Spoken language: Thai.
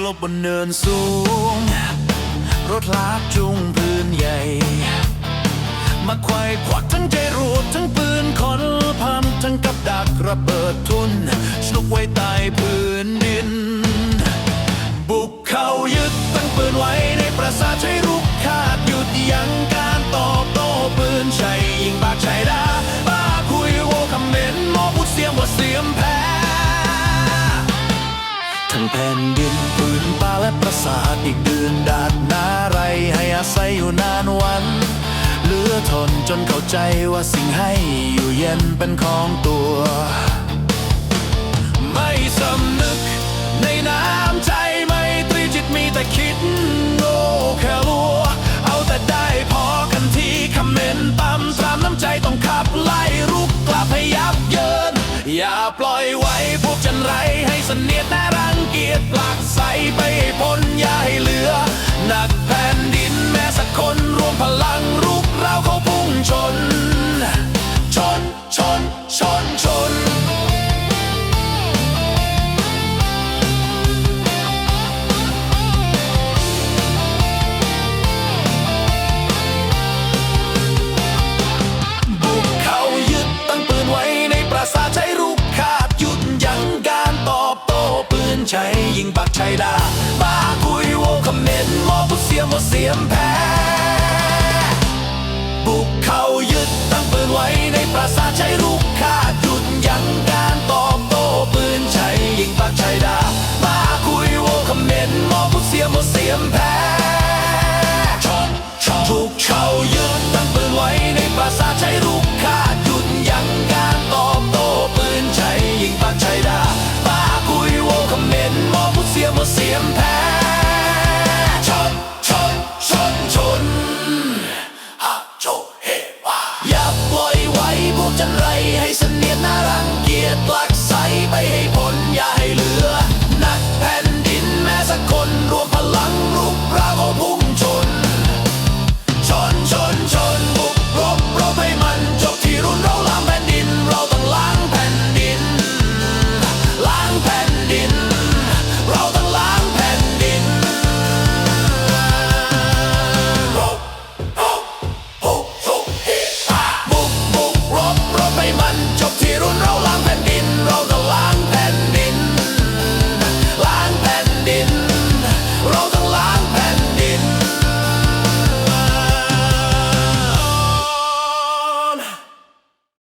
บบนเนินสูง รถลากจุงพื้นใหญ่ มาควายควักทั้งใจรูดทั้งปืนคนพันทั้งกับดักระเบิดทุนสนุกไว้ใต้พื้นดิน บุกเข้ายึดตั้งปืนไว้ในปราสาทให้รุกคาดหยุดยั้ง แผ่นดินปืนป่าและปราสาทอีกเดือนดาดนาไรให้อาศัยอยู่นานวัน เหลือทนจนเข้าใจว่าสิ่งให้อยู่เย็นเป็นของตัว ไม่สำนึกในน้ำใจไม่ตรีจิตมีแต่คิดโง่แค่ลัว เอาแต่ได้พอกันทีคำเมนต์ตำตรามน้ำใจต้องขับไล่รุกกลับให้ยับเยิน อย่าปล่อยไว้พวกจันไรให้เสนียดน่ ปลักใสไปพ้นอย่าให้เหลืิงปักชัยดาบาคุยโวคำเน้นมอบุเสียมอเสียมแพ้บุกเขายึดตั้งปืนไว้ในปราสาทใช้ลูกขาดหยุดยั้ง